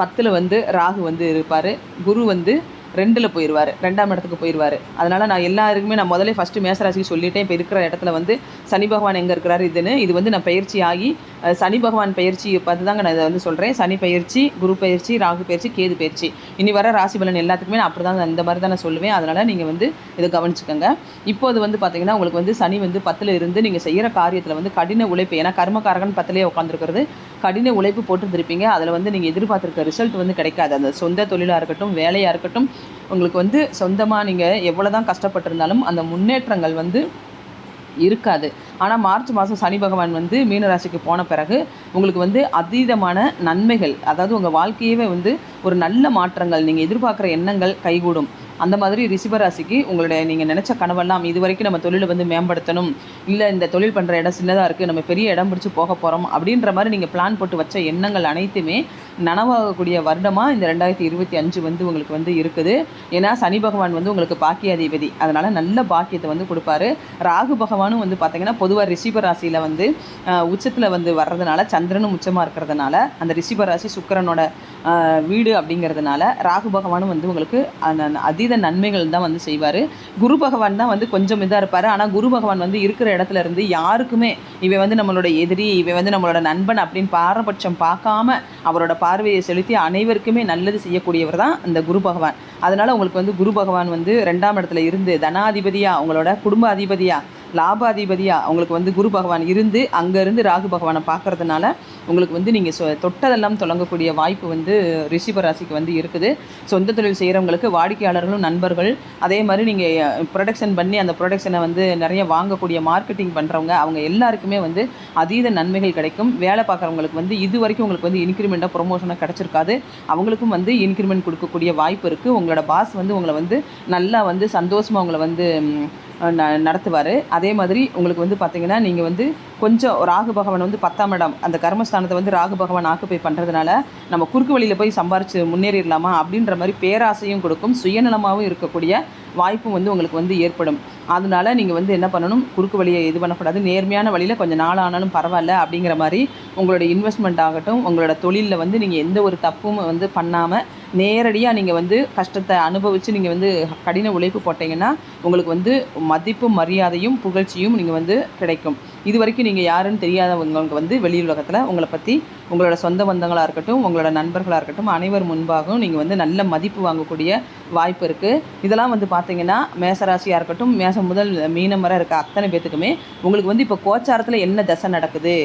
பத்தில் வந்து ராகு வந்து இருப்பார். குரு வந்து ரெண்டில் போயிடுவார் ரெண்டாம் இடத்துக்கு போயிடுவார் அதனால் நான் எல்லாருக்குமே நான் முதலே ஃபஸ்ட்டு மேசராசிக்கு சொல்லிட்டேன். இப்போ இருக்கிற இடத்துல வந்து சனி பகவான் எங்கே இருக்கிறாரு இதுன்னு இது வந்து நான் பயிற்சி ஆகி சனி பகவான் பயிற்சி பார்த்து தாங்க நான் இதை வந்து சொல்கிறேன் சனி பயிற்சி குரு பயிற்சி ராகு பயிற்சி கேது பயிற்சி. இனி வர ராசி பலன் எல்லாத்துக்குமே நான் அப்படி தான் இந்த மாதிரி தான் நான் சொல்லுவேன். அதனால் நீங்கள் வந்து இதை கவனிச்சுக்கோங்க. இப்போது வந்து பார்த்தீங்கன்னா உங்களுக்கு வந்து சனி வந்து பத்தில் இருந்து நீங்கள் செய்கிற காரியத்தில் வந்து கடின உழைப்பு ஏன்னா கர்மக்காரகன் பத்திலே உட்காந்துருக்கிறது கடின உழைப்பு போட்டுருந்துருப்பீங்க. அதில் வந்து நீங்கள் எதிர்பார்த்துருக்க ரிசல்ட் வந்து கிடைக்காது. அந்த சொந்த தொழிலாக இருக்கட்டும் வேலையாக இருக்கட்டும் உங்களுக்கு வந்து சொந்தமாக நீங்கள் எவ்வளோ தான் கஷ்டப்பட்டிருந்தாலும் அந்த முன்னேற்றங்கள் வந்து இருக்காது. ஆனால் மார்ச் மாதம் சனி பகவான் வந்து மீனராசிக்கு போன பிறகு உங்களுக்கு வந்து அதீதமான நன்மைகள் அதாவது உங்கள் வாழ்க்கையவே வந்து ஒரு நல்ல மாற்றங்கள் நீங்கள் எதிர்பார்க்குற எண்ணங்கள் கைகூடும். அந்த மாதிரி ரிஷபராசிக்கு உங்களுடைய நீங்கள் நினச்ச கனவெல்லாம் இது வரைக்கும் நம்ம தொழிலை வந்து மேம்படுத்தணும். இல்லை இந்த தொழில் பண்ணுற இடம் சின்னதாக இருக்குது நம்ம பெரிய இடம் பிடிச்சி போக போகிறோம் அப்படின்ற மாதிரி நீங்கள் பிளான் போட்டு வச்ச எண்ணங்கள் அனைத்துமே நனவாகக்கூடிய வருடமாக இந்த ரெண்டாயிரத்தி இருபத்தி அஞ்சு வந்து உங்களுக்கு வந்து இருக்குது. ஏன்னா சனி பகவான் வந்து உங்களுக்கு பாக்கிய அதிபதி அதனால் நல்ல பாக்கியத்தை வந்து கொடுப்பாரு. ராகு பகவானும் வந்து பார்த்திங்கன்னா பொதுவாக ரிஷிப ராசியில் வந்து உச்சத்தில் வந்து வர்றதுனால சந்திரனும் உச்சமாக இருக்கிறதுனால அந்த ரிஷிப ராசி சுக்கிரனோட வீடு அப்படிங்கிறதுனால ராகு பகவானும் வந்து உங்களுக்கு அந்த அதீத நன்மைகள் தான் வந்து செய்வார். குரு பகவான் தான் வந்து கொஞ்சம் இதாக இருப்பார். ஆனால் குரு பகவான் வந்து இருக்கிற இடத்துல இருந்து யாருக்குமே இவன் வந்து நம்மளோட எதிரி இவன் வந்து நம்மளோட நண்பன் அப்படின்னு பாரபட்சம் பார்க்காம அவரோட பார்வையை செலுத்தி அனைவருக்குமே நல்லது செய்யக்கூடியவர் தான் இந்த குரு பகவான். அதனால் உங்களுக்கு வந்து குரு பகவான் வந்து ரெண்டாம் இடத்துல இருந்து தனாதிபதியாக உங்களோட குடும்ப அதிபதியாக லாபாதிபதியாக உங்களுக்கு வந்து குரு பகவான் இருந்து அங்கேருந்து ராகு பகவானை பார்க்கறதுனால உங்களுக்கு வந்து நீங்கள் சொ தொட்டதெல்லாம் தொடங்கக்கூடிய வாய்ப்பு வந்து ரிஷிபராசிக்கு வந்து இருக்குது. சொந்த தொழில் செய்கிறவங்களுக்கு வாடிக்கையாளர்களும் நண்பர்கள் அதே மாதிரி நீங்கள் ப்ரொடக்ஷன் பண்ணி அந்த ப்ரொடக்ஷனை வந்து நிறைய வாங்கக்கூடிய மார்க்கெட்டிங் பண்ணுறவங்க அவங்க எல்லாருக்குமே வந்து அதீத நன்மைகள் கிடைக்கும். வேலை பார்க்குறவங்களுக்கு வந்து இது வரைக்கும் உங்களுக்கு வந்து இன்க்ரிமெண்ட்டாக ப்ரொமோஷனாக கிடச்சிருக்காது. அவங்களுக்கும் வந்து இன்க்ரிமெண்ட் கொடுக்கக்கூடிய வாய்ப்பு இருக்குது உங்களோட பாஸ் வந்து உங்களை வந்து நல்லா வந்து சந்தோஷமாக உங்களை வந்து ந நடத்துவார். அதே மாதிரி உங்களுக்கு வந்து பார்த்தீங்கன்னா நீங்கள் வந்து கொஞ்சம் ராகு பகவான் வந்து பத்தாம் இடம் அந்த கர்மஸ்தானத்தை வந்து ராகு பகவான் ஆக்குப்பை பண்ணுறதுனால நம்ம குறுக்கு வழியில் போய் சம்பாரித்து முன்னேறிடலாமா அப்படின்ற மாதிரி பேராசையும் கொடுக்கும் சுயநலமாகவும் இருக்கக்கூடிய வாய்ப்பும் வந்து உங்களுக்கு வந்து ஏற்படும். அதனால நீங்கள் வந்து என்ன பண்ணணும்? குறுக்கு வழியை இது பண்ணக்கூடாது. நேர்மையான வழியில் கொஞ்சம் நாள் ஆனாலும் பரவாயில்ல அப்படிங்கிற மாதிரி உங்களோட இன்வெஸ்ட்மெண்ட் ஆகட்டும் உங்களோட தொழிலில் வந்து நீங்கள் எந்த ஒரு தப்பும் வந்து பண்ணாமல் நேரடியாக நீங்கள் வந்து கஷ்டத்தை அனுபவித்து நீங்கள் வந்து கடின உழைப்பு போட்டிங்கன்னா உங்களுக்கு வந்து மதிப்பும் மரியாதையும் புகழ்ச்சியும் நீங்கள் வந்து கிடைக்கும். இது வரைக்கும் நீங்கள் யாருன்னு தெரியாதவங்களுக்கு வந்து வெளி உலகத்தில் உங்களை பற்றி உங்களோட சொந்த பந்தங்களாக இருக்கட்டும் உங்களோட நண்பர்களாக இருக்கட்டும் அனைவர் முன்பாகவும் நீங்கள் வந்து நல்ல மதிப்பு வாங்கக்கூடிய வாய்ப்பு இருக்குது இதெல்லாம் வந்து பார்த்தீங்கன்னா மேசராசியாக இருக்கட்டும் மேசம் முதல் மீனம் வர இருக்க அத்தனை பேத்துக்குமே உங்களுக்கு வந்து இப்போ கோச்சாரத்தில் என்ன தசை நடக்குது?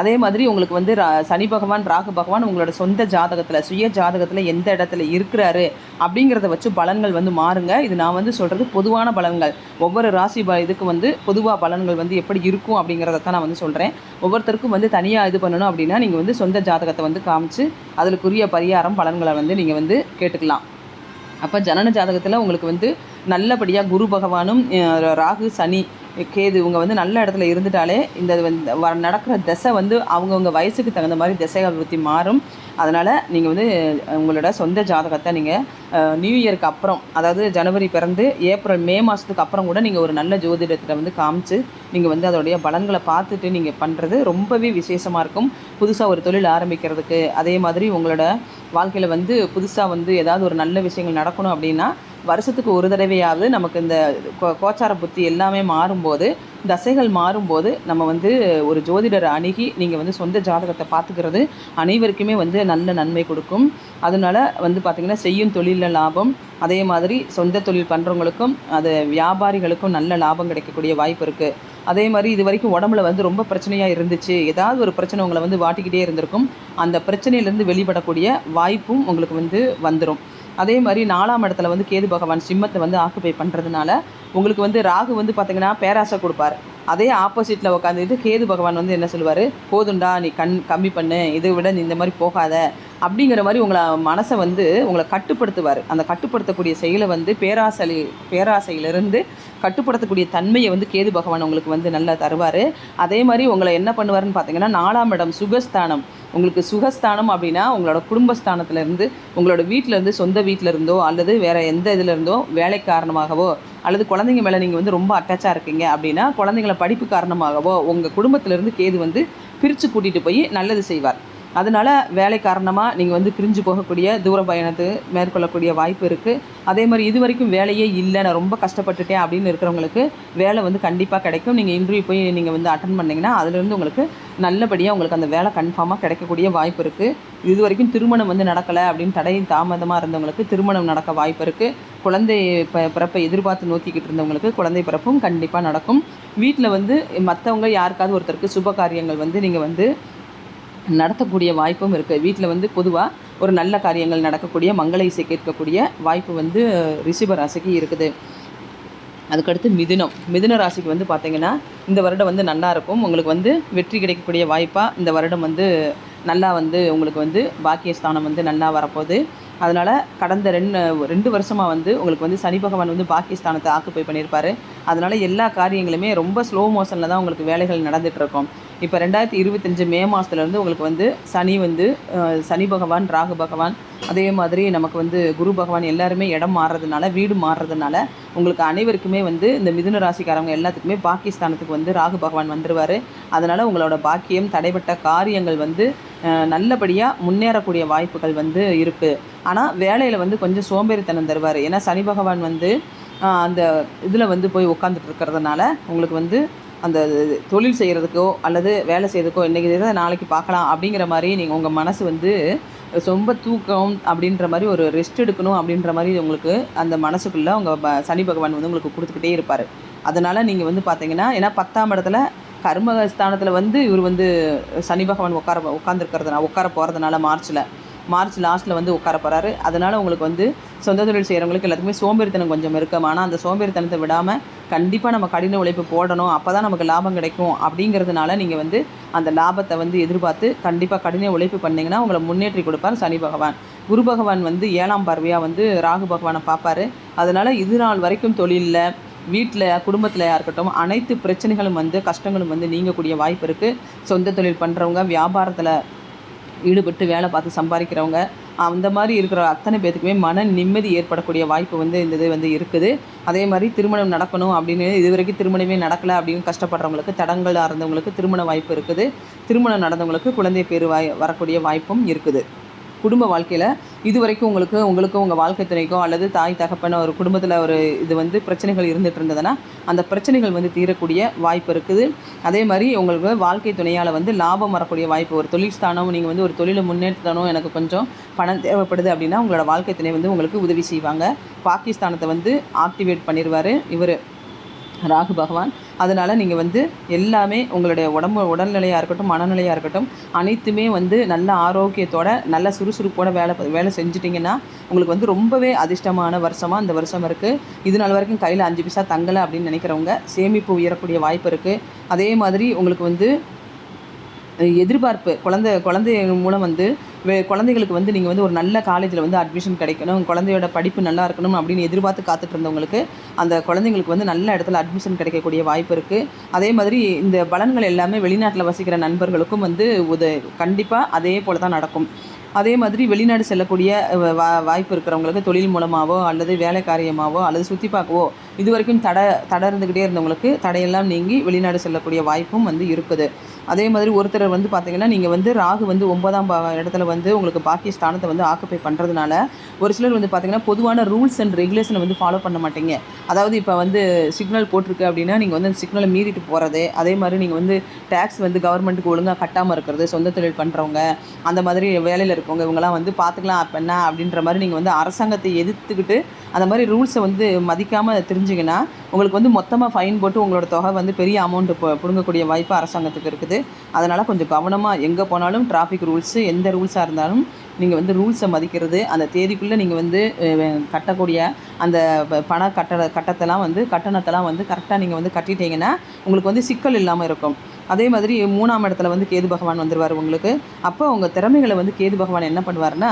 அதே மாதிரி உங்களுக்கு வந்து ரா- சனி பகவான் ராகு பகவான் உங்களோட சொந்த ஜாதகத்தில் சுய ஜாதகத்தில் எந்த இடத்துல இருக்கிறாரு அப்படிங்கிறத வச்சு பலன்கள் வந்து மாறுங்க. இது நான் வந்து சொல்கிறது பொதுவான பலன்கள். ஒவ்வொரு ராசி ப இதுக்கு வந்து பொதுவாக பலன்கள் வந்து எப்படி இருக்கும் அப்படிங்கிறத தான் நான் வந்து சொல்கிறேன் ஒவ்வொருத்தருக்கும் வந்து தனியாக இது பண்ணணும் அப்படின்னா நீங்கள் வந்து சொந்த ஜாதகத்தை வந்து காமிச்சு அதுக்குரிய பரிகாரம் பலன்களை வந்து நீங்கள் வந்து கேட்டுக்கலாம். அப்போ ஜனன ஜாதகத்தில் உங்களுக்கு வந்து நல்லபடியாக குரு பகவானும் ராகு சனி கேது இவங்க வந்து நல்ல இடத்துல இருந்துட்டாலே இந்த வந்து நடக்கிற திசை வந்து அவங்கவுங்க வயசுக்கு தகுந்த மாதிரி திசை அபிவிருத்தி மாறும். அதனால் நீங்கள் வந்து உங்களோட சொந்த ஜாதகத்தை நீங்கள் நியூ இயருக்கு அப்புறம் அதாவது ஜனவரி பிறந்து ஏப்ரல் மே மாதத்துக்கு அப்புறம் கூட நீங்கள் ஒரு நல்ல ஜோதிடத்தில் வந்து காமிச்சு நீங்கள் வந்து அதோடைய பலன்களை பார்த்துட்டு நீங்கள் பண்ணுறது ரொம்பவே விசேஷமாக இருக்கும். புதுசாக ஒரு தொழில் ஆரம்பிக்கிறதுக்கு அதே மாதிரி உங்களோட வாழ்க்கையில் வந்து புதுசாக வந்து ஏதாவது ஒரு நல்ல விஷயங்கள் நடக்கணும் அப்படின்னா வருஷத்துக்கு ஒரு தடவையாவது நமக்கு இந்த கோ- கோச்சார புத்தி எல்லாமே மாறும்போது தசைகள் மாறும்போது நம்ம வந்து ஒரு ஜோதிடரை அணுகி நீங்கள் வந்து சொந்த ஜாதகத்தை பார்த்துக்கிறது அனைவருக்குமே வந்து நல்ல நன்மை கொடுக்கும். அதனால வந்து பார்த்திங்கன்னா செய்யும் தொழிலில் லாபம் அதே மாதிரி சொந்த தொழில் பண்ணுறவங்களுக்கும் அது வியாபாரிகளுக்கும் நல்ல லாபம் கிடைக்கக்கூடிய வாய்ப்பு இருக்குது அதே மாதிரி இது வரைக்கும் உடம்புல வந்து ரொம்ப பிரச்சனையாக இருந்துச்சு. ஏதாவது ஒரு பிரச்சனை உங்களை வந்து வாட்டிக்கிட்டே இருந்திருக்கும். அந்த பிரச்சனையிலேருந்து வெளிப்படக்கூடிய வாய்ப்பும் உங்களுக்கு வந்து வந்துடும் அதே மாதிரி நாலாம் இடத்துல வந்து கேது பகவான் சிம்மத்தை வந்து ஆக்குப்பை பண்ணுறதுனால உங்களுக்கு வந்து ராகு வந்து பார்த்தீங்கன்னா பேராசை கொடுப்பார். அதே ஆப்போசிட்டில் உட்காந்துட்டு கேது பகவான் வந்து என்ன சொல்லுவார்? போதுண்டா நீ கண் கம்மி பண்ணு இதை விட நீ இந்த மாதிரி போகாத. அப்படிங்கிற மாதிரி உங்களை மனசை வந்து உங்களை கட்டுப்படுத்துவார். அந்த கட்டுப்படுத்தக்கூடிய செயலை வந்து பேராசை பேராசையிலிருந்து கட்டுப்படுத்தக்கூடிய தன்மையை வந்து கேது பகவான் உங்களுக்கு வந்து நல்லா தருவார். அதே மாதிரி உங்களை என்ன பண்ணுவாருன்னு பார்த்தீங்கன்னா நாலாம் இடம் சுகஸ்தானம். உங்களுக்கு சுகஸ்தானம் அப்படின்னா உங்களோட குடும்பஸ்தானத்துலேருந்து உங்களோட வீட்டிலேருந்து இருந்து சொந்த வீட்டில் இருந்தோ அல்லது வேறு எந்த இதுலேருந்தோ வேலை காரணமாகவோ அல்லது குழந்தைங்க மேலே நீங்கள் வந்து ரொம்ப அட்டாச்சாக இருக்கீங்க அப்படின்னா குழந்தைங்கள படிப்பு காரணமாகவோ உங்கள் குடும்பத்திலேருந்து கேது வந்து பிரித்து கூட்டிகிட்டு போய் நல்லது செய்வார். அதனால வேலை காரணமாக நீங்கள் வந்து பிரிஞ்சு போகக்கூடிய தூர பயணத்தை மேற்கொள்ளக்கூடிய வாய்ப்பு இருக்குது அதே மாதிரி இது வரைக்கும் வேலையே இல்லை நான் ரொம்ப கஷ்டப்பட்டுட்டேன் அப்படின்னு இருக்கிறவங்களுக்கு வேலை வந்து கண்டிப்பாக கிடைக்கும். நீங்கள் இன்டர்வியூ போய் நீங்கள் வந்து அட்டன் பண்ணிங்கன்னா அதுலேருந்து உங்களுக்கு நல்லபடியாக உங்களுக்கு அந்த வேலை கன்ஃபார்மாக கிடைக்கக்கூடிய வாய்ப்பு இருக்குது இது வரைக்கும் திருமணம் வந்து நடக்கலை அப்படின்னு தடை தாமதமாக இருந்தவங்களுக்கு திருமணம் நடக்க வாய்ப்பு இருக்குது குழந்தை ப பிறப்பை எதிர்பார்த்து நோக்கிக்கிட்டு இருந்தவங்களுக்கு குழந்தை பிறப்பும் கண்டிப்பாக நடக்கும். வீட்டில் வந்து மற்றவங்க யாருக்காவது ஒருத்தருக்கு சுப காரியங்கள் வந்து நீங்கள் வந்து நடத்தக்கூடிய வாய்ப்பும் இருக்குது வீட்டில் வந்து பொதுவாக ஒரு நல்ல காரியங்கள் நடக்கக்கூடிய மங்கள இசை கேட்கக்கூடிய வாய்ப்பு வந்து ரிஷப ராசிக்கு இருக்குது. அதுக்கடுத்து மிதுனம். மிதுன ராசிக்கு வந்து பார்த்திங்கன்னா இந்த வருடம் வந்து நல்லா இருக்கும். உங்களுக்கு வந்து வெற்றி கிடைக்கக்கூடிய வாய்ப்பாக இந்த வருடம் வந்து நல்லா வந்து உங்களுக்கு வந்து பாக்கியஸ்தானம் வந்து நல்லா வரப்போகுது. அதனால் கடந்த ரெண்டு ரெண்டு வருஷமாக வந்து உங்களுக்கு வந்து சனி பகவான் வந்து பாக்கியஸ்தானத்தை ஆக்குப்பை பண்ணியிருப்பாரு அதனால் எல்லா காரியங்களுமே ரொம்ப ஸ்லோ மோஷனில் தான் உங்களுக்கு வேலைகள் நடந்துகிட்ருக்கும் இப்போ ரெண்டாயிரத்தி இருபத்தஞ்சு மே மாதத்துலேருந்து உங்களுக்கு வந்து சனி வந்து சனி பகவான் ராகு பகவான் அதே மாதிரி நமக்கு வந்து குரு பகவான் எல்லாருமே இடம் மாறுறதுனால வீடு மாறுறதுனால உங்களுக்கு அனைவருக்குமே வந்து இந்த மிதுன ராசிக்காரவங்க எல்லாத்துக்குமே பாகிஸ்தானத்துக்கு வந்து ராகு பகவான் வந்துருவார். அதனால் உங்களோட பாக்கியம் தடைப்பட்ட காரியங்கள் வந்து நல்லபடியாக முன்னேறக்கூடிய வாய்ப்புகள் வந்து இருக்குது ஆனால் வேலையில் வந்து கொஞ்சம் சோம்பேறித்தனம் தருவார். ஏன்னா சனி பகவான் வந்து அந்த இதில் வந்து போய் உட்காந்துட்டு இருக்கிறதுனால உங்களுக்கு வந்து அந்த தொழில் செய்கிறதுக்கோ அல்லது வேலை செய்கிறதுக்கோ இன்றைக்கி இதை நாளைக்கு பார்க்கலாம் அப்படிங்கிற மாதிரி நீங்கள் உங்கள் மனசு வந்து ரொம்ப தூக்கம் அப்படின்ற மாதிரி ஒரு ரெஸ்ட் எடுக்கணும் அப்படின்ற மாதிரி உங்களுக்கு அந்த மனசுக்குள்ளே உங்கள் சனி பகவான் வந்து உங்களுக்கு கொடுத்துக்கிட்டே இருப்பார். அதனால் நீங்கள் வந்து பார்த்தீங்கன்னா ஏன்னா பத்தாம் இடத்துல கர்மஸ்தானத்தில் வந்து இவர் வந்து சனி பகவான் உட்கார உட்காந்துருக்கிறதுனால உட்கார போகிறதுனால மார்ச்சில் மார்ச் லாஸ்ட்டில் வந்து உட்கார போகிறாரு அதனால் உங்களுக்கு வந்து சொந்த தொழில் செய்கிறவங்களுக்கு எல்லாத்துக்குமே சோம்பேறித்தனம் கொஞ்சம் இருக்கும். ஆனால் அந்த சோம்பேறித்தனத்தை விடாமல் கண்டிப்பாக நம்ம கடின உழைப்பு போடணும். அப்போ தான் நமக்கு லாபம் கிடைக்கும் அப்படிங்கிறதுனால நீங்கள் வந்து அந்த லாபத்தை வந்து எதிர்பார்த்து கண்டிப்பாக கடின உழைப்பு பண்ணிங்கன்னா உங்களை முன்னேற்றி கொடுப்பார் சனி பகவான். குரு பகவான் வந்து ஏழாம் பார்வையாக வந்து ராகு பகவானை பார்ப்பாரு. அதனால் இது நாள் வரைக்கும் தொழிலில் வீட்டில் குடும்பத்தில் இருக்கட்டும் அனைத்து பிரச்சனைகளும் வந்து கஷ்டங்களும் வந்து நீங்கக்கூடிய வாய்ப்பு இருக்குது சொந்த தொழில் பண்ணுறவங்க வியாபாரத்தில் ஈடுபட்டு வேலை பார்த்து சம்பாதிக்கிறவங்க அந்த மாதிரி இருக்கிற அத்தனை பேத்துக்குமே மன நிம்மதி ஏற்படக்கூடிய வாய்ப்பு வந்து இந்த இது வந்து இருக்குது. அதே மாதிரி திருமணம் நடக்கணும் அப்படின்னு இது வரைக்கும் திருமணமே நடக்கலை அப்படின்னு கஷ்டப்படுறவங்களுக்கு தடங்களாக இருந்தவங்களுக்கு திருமண வாய்ப்பு இருக்குது. திருமணம் நடந்தவங்களுக்கு குழந்தை பேர் வாய் வரக்கூடிய வாய்ப்பும் இருக்குது. குடும்ப வாழ்க்கையில் இது வரைக்கும் உங்களுக்கு உங்களுக்கும் உங்கள் வாழ்க்கை துணைக்கோ அல்லது தாய் தகப்பன ஒரு குடும்பத்தில் ஒரு இது வந்து பிரச்சனைகள் இருந்துகிட்டு இருந்ததுன்னா அந்த பிரச்சனைகள் வந்து தீரக்கூடிய வாய்ப்பு இருக்குது. அதே மாதிரி உங்களுக்கு வாழ்க்கை துணையால் வந்து லாபம் வரக்கூடிய வாய்ப்பு ஒரு தொழில் ஸ்தானம் நீங்கள் வந்து ஒரு தொழிலை முன்னேற்றணும் எனக்கு கொஞ்சம் பணம் தேவைப்படுது அப்படின்னா உங்களோட வாழ்க்கை துணை வந்து உங்களுக்கு உதவி செய்வாங்க. பாகிஸ்தானத்தை வந்து ஆக்டிவேட் பண்ணிடுவார் இவர். ராகு பகவான். அதனால் நீங்கள் வந்து எல்லாமே உங்களுடைய உடம்பு உடல்நிலையாக இருக்கட்டும் மனநிலையாக இருக்கட்டும் அனைத்துமே வந்து நல்ல ஆரோக்கியத்தோட நல்ல சுறுசுறுப்போட வேலை வேலை செஞ்சிட்டிங்கன்னா உங்களுக்கு வந்து ரொம்பவே அதிர்ஷ்டமான வருஷமாக இந்த வருஷம் இருக்குது இது நாள் வரைக்கும் கையில் அஞ்சு பைசா தங்கலை அப்படின்னு நினைக்கிறவங்க சேமிப்பு உயரக்கூடிய வாய்ப்பு இருக்குது அதே மாதிரி உங்களுக்கு வந்து எதிர்பார்ப்பு குழந்தை குழந்தை மூலம் வந்து குழந்தைகளுக்கு வந்து நீங்கள் வந்து ஒரு நல்ல காலேஜில் வந்து அட்மிஷன் கிடைக்கணும் குழந்தையோட படிப்பு நல்லா இருக்கணும் அப்படின்னு எதிர்பார்த்து காத்துட்டு இருந்தவங்களுக்கு அந்த குழந்தைங்களுக்கு வந்து நல்ல இடத்துல அட்மிஷன் கிடைக்கக்கூடிய வாய்ப்பு இருக்குது அதே மாதிரி இந்த பலன்கள் எல்லாமே வெளிநாட்டில் வசிக்கிற நண்பர்களுக்கும் வந்து உத கண்டிப்பாக அதே போல் தான் நடக்கும். அதே மாதிரி வெளிநாடு செல்லக்கூடிய வா வாய்ப்பு இருக்கிறவங்களுக்கு தொழில் மூலமாகவோ அல்லது வேலை காரியமாகவோ அல்லது சுற்றி பார்க்கவோ இது வரைக்கும் தடை தடை இருந்துக்கிட்டே இருந்தவங்களுக்கு தடையெல்லாம் நீங்கி வெளிநாடு செல்லக்கூடிய வாய்ப்பும் வந்து இருக்குது. அதே மாதிரி ஒருத்தர் வந்து பார்த்தீங்கன்னா நீங்கள் வந்து ராகு வந்து ஒன்பதாம் இடத்துல வந்து உங்களுக்கு பாக்கிய ஸ்தானத்தை வந்து ஆக்குப்பை பண்ணுறதுனால ஒரு சிலர் வந்து பார்த்தீங்கன்னா பொதுவான ரூல்ஸ் அண்ட் ரெகுலேஷனை வந்து ஃபாலோ பண்ண மாட்டீங்க. அதாவது இப்போ வந்து சிக்னல் போட்டிருக்கு அப்படின்னா நீங்கள் வந்து அந்த சிக்னலை மீறிட்டு போகிறது அதே மாதிரி நீங்கள் வந்து டேக்ஸ் வந்து கவர்மெண்ட்டுக்கு ஒழுங்காக கட்டாமல் இருக்கிறது சொந்த தொழில் பண்ணுறவங்க அந்த மாதிரி வேலையில் இருக்கவங்க இவங்கெல்லாம் வந்து பார்த்துக்கலாம் அப்போ என்ன அப்படின்ற மாதிரி நீங்கள் வந்து அரசாங்கத்தை எதிர்த்துக்கிட்டு அந்த மாதிரி ரூல்ஸை வந்து மதிக்காமல் தெரிஞ்சிங்கன்னா உங்களுக்கு வந்து மொத்தமாக ஃபைன் போட்டு உங்களோட தொகை வந்து பெரிய அமௌண்ட்டு பிடுங்கக்கூடிய வாய்ப்பு அரசாங்கத்துக்கு இருக்குது. அதனால் கொஞ்சம் கவனமாக எங்கே போனாலும் டிராஃபிக் ரூல்ஸு எந்த ரூல்ஸாக இருந்தாலும் நீங்கள் வந்து ரூல்ஸை மதிக்கிறது அந்த தேதிக்குள்ளே நீங்கள் வந்து கட்டக்கூடிய அந்த பண கட்ட கட்டத்தெல்லாம் வந்து கட்டணத்தெல்லாம் வந்து கரெக்டாக நீங்கள் வந்து கட்டிட்டீங்கன்னா உங்களுக்கு வந்து சிக்கல் இல்லாமல் இருக்கும். அதே மாதிரி மூணாம் இடத்துல வந்து கேது பகவான் வந்துடுவார் உங்களுக்கு. அப்போ உங்கள் திறமைகளை வந்து கேது பகவான் என்ன பண்ணுவாருன்னா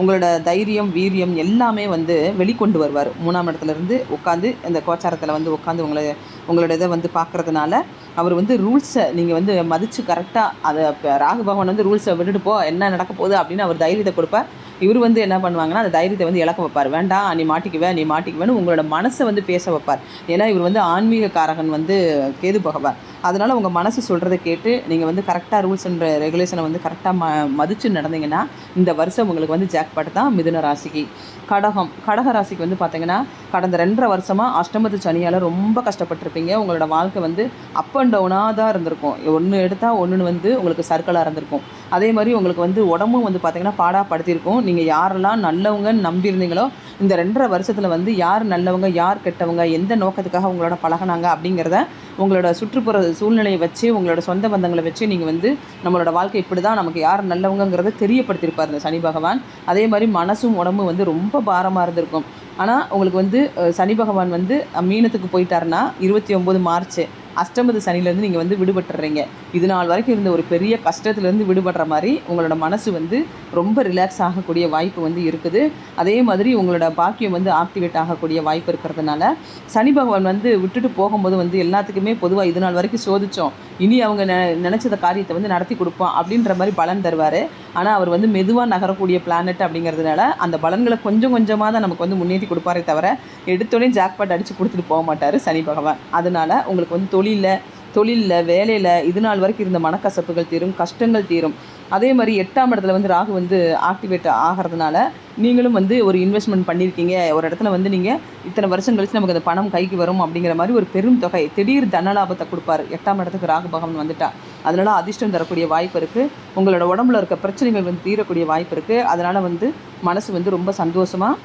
உங்களோட தைரியம் வீரியம் எல்லாமே வந்து வெளிக்கொண்டு வருவார். மூணாம் இடத்துல இருந்து உட்காந்து அந்த கோச்சாரத்தில் வந்து உட்காந்து உங்களை உங்களோட இதை வந்து பார்க்குறதுனால அவர் வந்து ரூல்ஸை நீங்கள் வந்து மதித்து கரெக்டாக அதை இப்போ ராகு பகவான் வந்து ரூல்ஸை விட்டுட்டு போ என்ன நடக்க போகுது அப்படின்னு அவர் தைரியத்தை கொடுப்பார். இவர் வந்து என்ன பண்ணுவாங்கன்னா அந்த தைரியத்தை வந்து இழக்க வைப்பார். வேண்டாம் நீ மாட்டிக்குவே நீ மாட்டிக்குவேன்னு உங்களோட மனசை வந்து பேச வைப்பார். ஏன்னா இவர் வந்து ஆன்மீக காரகன் வந்து கேது பகவான். அதனால் உங்கள் மனசு சொல்கிறத கேட்டு நீங்கள் வந்து கரெக்டாக ரூல்ஸ் அண்ட் ரெகுலேஷனை வந்து கரெக்டாக ம மதித்து நடந்தீங்கன்னா இந்த வருஷம் உங்களுக்கு வந்து ஜாக்பாட் தான் மிதுன ராசிக்கு. கடகம் கடக ராசிக்கு வந்து பார்த்தீங்கன்னா கடந்த ரெண்டரை வருஷமாக அஷ்டமத்து சனியால் ரொம்ப கஷ்டப்பட்டிருப்பீங்க. உங்களோட வாழ்க்கை வந்து அப் அண்ட் டவுனாக தான் இருந்திருக்கும். ஒன்று எடுத்தால் ஒன்று வந்து உங்களுக்கு சர்க்கிளாக இருந்திருக்கும். அதே மாதிரி உங்களுக்கு வந்து உடம்பும் வந்து பார்த்தீங்கன்னா பாடாப்படுத்தியிருக்கும் நீங்கள் யாரெல்லாம் நல்லவங்கன்னு நம்பியிருந்தீங்களோ இந்த ரெண்டரை வருஷத்தில் வந்து யார் நல்லவங்க யார் கெட்டவங்க எந்த நோக்கத்துக்காக உங்களோட பழகுனாங்க அப்படிங்கிறத உங்களோட சுற்றுப்புற சூழ்நிலையை வச்சு உங்களோட சொந்த பந்தங்களை வச்சு நீங்கள் வந்து நம்மளோட வாழ்க்கை இப்படி தான் நமக்கு யார் நல்லவங்கிறத தெரியப்படுத்தியிருப்பார் இந்த சனி பகவான். அதே மாதிரி மனசும் உடம்பும் வந்து ரொம்ப பாரமாக இருந்திருக்கும். ஆனால் உங்களுக்கு வந்து சனி பகவான் வந்து மீனத்துக்கு போயிட்டாருன்னா இருபத்தி ஒம்பது மார்ச் அஷ்டமது சனிலேருந்து நீங்கள் வந்து விடுபட்டுறீங்க. இது நாள் வரைக்கும் இருந்த ஒரு பெரிய கஷ்டத்துலேருந்து விடுபடுற மாதிரி உங்களோட மனசு வந்து ரொம்ப ரிலாக்ஸ் ஆகக்கூடிய வாய்ப்பு வந்து இருக்குது. அதே மாதிரி உங்களோட பாக்கியம் வந்து ஆக்டிவேட் ஆகக்கூடிய வாய்ப்பு இருக்கிறதுனால சனி பகவான் வந்து விட்டுட்டு போகும்போது வந்து எல்லாத்துக்குமே பொதுவாக இது நாள் வரைக்கும் சோதித்தோம் இனி அவங்க நெ நினச்சத காரியத்தை வந்து நடத்தி கொடுப்போம் அப்படின்ற மாதிரி பலன் தருவார். ஆனால் அவர் வந்து மெதுவாக நகரக்கூடிய பிளானட் அப்படிங்கிறதுனால அந்த பலன்களை கொஞ்சம் கொஞ்சமாக தான் நமக்கு வந்து முன்னேற்றி கொடுப்பாரே தவிர எடுத்தோடனே ஜாக்பாட் அடித்து கொடுத்துட்டு போக மாட்டார் சனி பகவான். அதனால் உங்களுக்கு வந்து தொழிலில் தொழிலில் வேலையில் இது நாள் வரைக்கும் இருந்த மனக்கசப்புகள் தீரும் கஷ்டங்கள் தீரும். அதே மாதிரி எட்டாம் இடத்துல வந்து ராகு வந்து ஆக்டிவேட் ஆகிறதுனால நீங்களும் வந்து ஒரு இன்வெஸ்ட்மெண்ட் பண்ணியிருக்கீங்க ஒரு இடத்துல வந்து நீங்கள் இத்தனை வருஷம் கழித்து நமக்கு அந்த பணம் கைக்கு வரும் அப்படிங்கிற மாதிரி ஒரு பெரும் தொகை. திடீர் தனலாபத்தை கொடுப்பார். எட்டாம் இடத்துக்கு ராகு பகவான் வந்துட்டா. அதனால் அதிர்ஷ்டம் தரக்கூடிய வாய்ப்பு இருக்குது உங்களோட உடம்புல இருக்க பிரச்சனைகள் வந்து தீரக்கூடிய வாய்ப்பு இருக்குது அதனால் வந்து மனசு வந்து ரொம்ப சந்தோஷமாக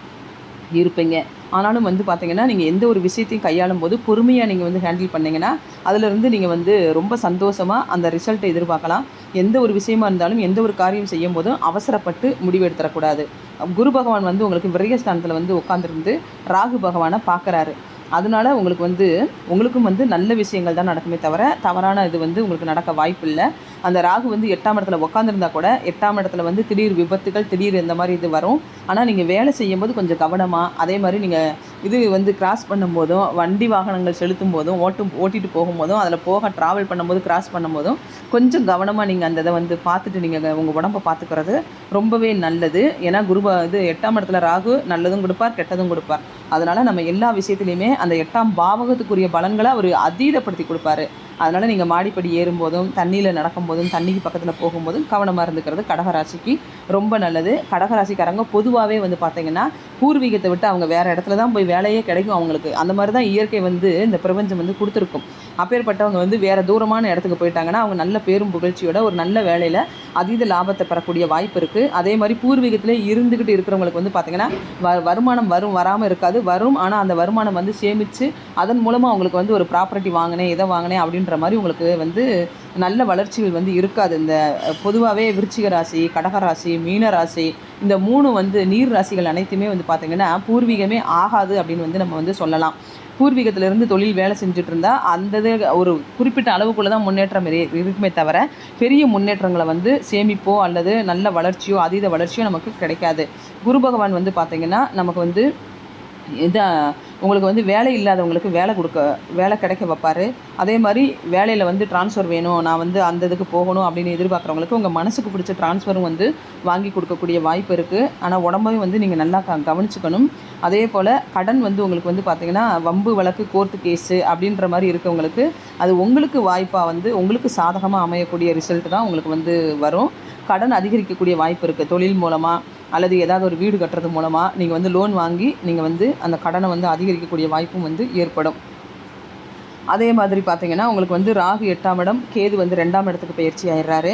இருப்பீங்க. ஆனாலும் வந்து பார்த்தீங்கன்னா நீங்கள் எந்த ஒரு விஷயத்தையும் கையாளும் போது பொறுமையாக நீங்கள் வந்து ஹேண்டில் பண்ணிங்கன்னா அதிலிருந்து நீங்கள் வந்து ரொம்ப சந்தோஷமாக அந்த ரிசல்ட்டை எதிர்பார்க்கலாம். எந்த ஒரு விஷயமா இருந்தாலும் எந்த ஒரு காரியம் செய்யும் போதும் அவசரப்பட்டு முடிவெடுத்துடக்கூடாது குரு பகவான் வந்து உங்களுக்கு விரயஸ்தானத்தில் வந்து உட்காந்துருந்து ராகு பகவானை பார்க்குறாரு அதனால உங்களுக்கு வந்து உங்களுக்கும் வந்து நல்ல விஷயங்கள் தான் நடக்குமே தவிர தவறான இது வந்து உங்களுக்கு நடக்க வாய்ப்பு இல்லை அந்த ராகு வந்து எட்டாம் இடத்துல உட்காந்துருந்தா கூட எட்டாம் இடத்துல வந்து திடீர் விபத்துகள் திடீர் இந்த மாதிரி இது வரும். ஆனால் நீங்கள் வேலை செய்யும்போது கொஞ்சம் கவனமாக அதே மாதிரி நீங்கள் இது வந்து கிராஸ் பண்ணும்போதும் வண்டி வாகனங்கள் செலுத்தும் போதும் ஓட்டும் ஓட்டிகிட்டு போகும்போதும் அதில் போக ட்ராவல் பண்ணும்போது கிராஸ் பண்ணும்போதும் கொஞ்சம் கவனமாக நீங்கள் அந்த இதை வந்து பார்த்துட்டு நீங்கள் உங்கள் உடம்பை பார்த்துக்கிறது ரொம்பவே நல்லது. ஏன்னா குருபா இது எட்டாம் இடத்துல ராகு நல்லதும் கொடுப்பார் கெட்டதும் கொடுப்பார். அதனால் நம்ம எல்லா விஷயத்துலையுமே அந்த எட்டாம் பாவகத்துக்குரிய பலன்களை அவர் அதீதப்படுத்தி கொடுப்பாரு. அதனால் நீங்கள் மாடிப்படி ஏறும்போதும் தண்ணியில் நடக்கும்போதும் தண்ணிக்கு பக்கத்தில் போகும்போதும் கவனமாக இருந்துக்கிறது கடகராசிக்கு ரொம்ப நல்லது. கடகராசிக்காரங்க பொதுவாகவே வந்து பார்த்தீங்கன்னா பூர்வீகத்தை விட்டு அவங்க வேறு இடத்துல தான் போய் வேலையே கிடைக்கும் அவங்களுக்கு. அந்த மாதிரி தான் இயற்கை வந்து இந்த பிரபஞ்சம் வந்து கொடுத்துருக்கும். அப்பேற்பட்டவங்க வந்து வேறு தூரமான இடத்துக்கு போயிட்டாங்கன்னா அவங்க நல்ல பேரும் புகழ்ச்சியோட ஒரு நல்ல வேலையில் அதீத லாபத்தை பெறக்கூடிய வாய்ப்பு இருக்குது அதே மாதிரி பூர்வீகத்திலே இருந்துக்கிட்டு இருக்கிறவங்களுக்கு வந்து பார்த்திங்கன்னா வ வருமானம் வரும் வராமல் இருக்காது. வரும் ஆனால் அந்த வருமானம் வந்து சேமித்து அதன் மூலமாக அவங்களுக்கு வந்து ஒரு ப்ராப்பர்ட்டி வாங்கினேன் இதை வாங்கினேன் அப்படின்ற மாதிரி உங்களுக்கு வந்து நல்ல வளர்ச்சிகள் வந்து இருக்காது. இந்த பொதுவாகவே விருச்சிக ராசி கடகராசி மீன ராசி இந்த மூணு வந்து நீர் ராசிகள் அனைத்துமே வந்து பார்த்திங்கன்னா பூர்வீகமே ஆகாது அப்படின்னு வந்து நம்ம வந்து சொல்லலாம். பூர்வீகத்திலிருந்து தொழில் வேலை செஞ்சுட்டு இருந்தால் அந்த இது ஒரு குறிப்பிட்ட அளவுக்குள்ளே தான் முன்னேற்றம் இருக்குமே தவிர பெரிய முன்னேற்றங்களை வந்து சேமிப்போ அல்லது நல்ல வளர்ச்சியோ அதீத வளர்ச்சியோ நமக்கு கிடைக்காது. குரு பகவான் வந்து பார்த்திங்கன்னா நமக்கு வந்து இதாக உங்களுக்கு வந்து வேலை இல்லாதவங்களுக்கு வேலை கொடுக்க வேலை கிடைக்க வைப்பார். அதே மாதிரி வேலையில் வந்து ட்ரான்ஸ்ஃபர் வேணும் நான் வந்து அந்த இதுக்கு போகணும் அப்படின்னு எதிர்பார்க்குறவங்களுக்கு உங்கள் மனசுக்கு பிடிச்ச ட்ரான்ஸ்ஃபரும் வந்து வாங்கி கொடுக்கக்கூடிய வாய்ப்பு இருக்குது ஆனால் உடம்பையும் வந்து நீங்கள் நல்லா க கவனிச்சுக்கணும். அதே போல் கடன் வந்து உங்களுக்கு வந்து பார்த்திங்கன்னா வம்பு வழக்கு கோர்ட்டு கேஸு அப்படின்ற மாதிரி இருக்கவங்களுக்கு அது உங்களுக்கு வாய்ப்பாக வந்து உங்களுக்கு சாதகமாக அமையக்கூடிய ரிசல்ட் தான் உங்களுக்கு வந்து வரும். கடன் அதிகரிக்கக்கூடிய வாய்ப்பு இருக்குது தொழில் மூலமாக அல்லது ஏதாவது ஒரு வீடு கட்டுறது மூலமாக நீங்கள் வந்து லோன் வாங்கி நீங்கள் வந்து அந்த கடனை வந்து அதிகரிக்கக்கூடிய வாய்ப்பும் வந்து ஏற்படும். அதே மாதிரி பார்த்தீங்கன்னா உங்களுக்கு வந்து ராகு எட்டாம் இடம் கேது வந்து ரெண்டாம் இடத்துக்கு பயிற்சி ஆயிடுறாரு.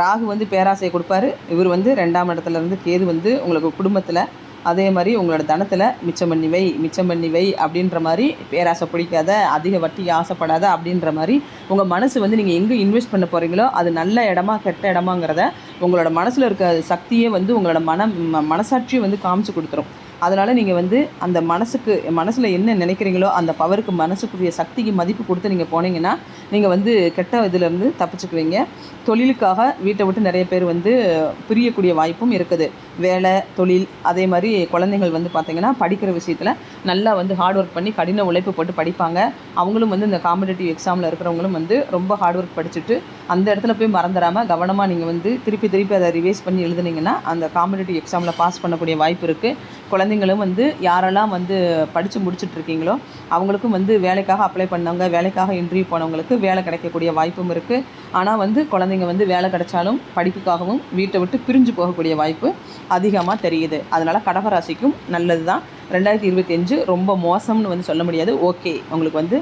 ராகு வந்து பேராசையை கொடுப்பாரு. இவர் வந்து ரெண்டாம் இடத்துல இருந்து கேது வந்து உங்களுக்கு குடும்பத்தில் அதே மாதிரி உங்களோட தனத்தில் மிச்சம் பண்ணி வை மிச்சம் பண்ணி வை அப்படின்ற மாதிரி பேராசை பிடிக்காத அதிக வட்டிக்கு ஆசைப்படாத அப்படின்ற மாதிரி உங்கள் மனசு வந்து நீங்கள் எங்கே இன்வெஸ்ட் பண்ண போகிறீங்களோ அது நல்ல இடமா கெட்ட இடமாங்கிறத உங்களோட மனசில் இருக்க சக்தியே வந்து உங்களோட மன ம- மனசாட்சியை வந்து காமிச்சு கொடுத்துரும். அதனால் நீங்கள் வந்து அந்த மனசுக்கு மனசில் என்ன நினைக்கிறீங்களோ அந்த பவருக்கு மனசுக்குரிய சக்திக்கு மதிப்பு கொடுத்து நீங்கள் போனீங்கன்னா நீங்கள் வந்து கெட்ட இதுலேருந்து தப்பிச்சுக்குவீங்க. தொழிலுக்காக வீட்டை விட்டு நிறைய பேர் வந்து பிரியக்கூடிய வாய்ப்பும் இருக்குது. வேலை தொழில் அதே மாதிரி குழந்தைகள் வந்து பார்த்திங்கன்னா படிக்கிற விஷயத்தில் நல்லா வந்து ஹார்ட் ஒர்க் பண்ணி கடின உழைப்பு போட்டு படிப்பாங்க. அவங்களும் வந்து இந்த காம்படேட்டிவ் எக்ஸாமில் இருக்கிறவங்களும் வந்து ரொம்ப ஹார்ட் ஒர்க் படிச்சுட்டு அந்த இடத்துல போய் மறந்துடாமல் கவனமாக நீங்கள் வந்து திருப்பி திருப்பி அதை ரிவைஸ் பண்ணி எழுதுனீங்கன்னா அந்த காம்படேட்டிவ் எக்ஸாமில் பாஸ் பண்ணக்கூடிய வாய்ப்பு இருக்குது குழந்தைங்களும் வந்து யாரெல்லாம் வந்து படித்து முடிச்சுட்ருக்கீங்களோ அவங்களுக்கும் வந்து வேலைக்காக அப்ளை பண்ணவங்க வேலைக்காக இன்டர்வியூ போனவங்களுக்கு வேலை கிடைக்கக்கூடிய வாய்ப்பும் இருக்குது ஆனால் வந்து குழந்தைங்க வந்து வேலை கிடைச்சாலும் படிப்புக்காகவும் வீட்டை விட்டு பிரிஞ்சு போகக்கூடிய வாய்ப்பு அதிகமாக தெரியுது. அதனால் கடகராசிக்கும் நல்லது தான் ரெண்டாயிரத்தி இருபத்தி அஞ்சு ரொம்ப மோசம்னு வந்து சொல்ல முடியாது. ஓகே. உங்களுக்கு வந்து